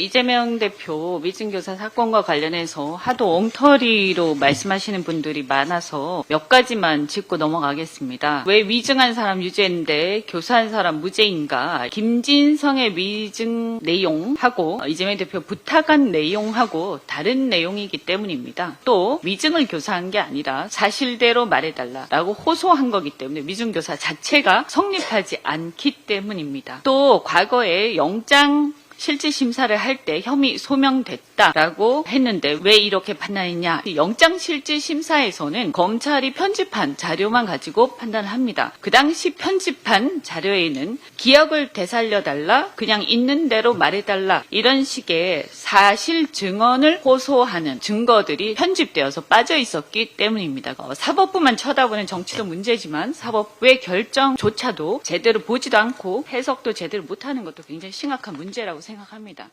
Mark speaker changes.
Speaker 1: 이재명 대표 위증교사 사건과 관련해서 하도 엉터리로 말씀하시는 분들이 많아서 몇 가지만 짚고 넘어가겠습니다. 왜 위증한 사람 유죄인데 교사한 사람 무죄인가? 김진성의 위증 내용하고 이재명 대표 부탁한 내용하고 다른 내용이기 때문입니다. 또 위증을 교사한 게 아니라 사실대로 말해달라라고 호소한 거기 때문에 위증교사 자체가 성립하지 않기 때문입니다. 또 과거에 영장 실질 심사를 할 때 혐의 소명됐다라고 했는데 왜 이렇게 판단했냐? 영장 실질 심사에서는 검찰이 편집한 자료만 가지고 판단을 합니다. 그 당시 편집한 자료에는 기억을 되살려 달라, 그냥 있는 대로 말해 달라 이런 식의 사실 증언을 호소하는 증거들이 편집되어서 빠져 있었기 때문입니다. 어, 사법부만 쳐다보는 정치도 문제지만 사법부의 결정조차도 제대로 보지도 않고 해석도 제대로 못하는 것도 굉장히 심각한 문제라고 생각합니다.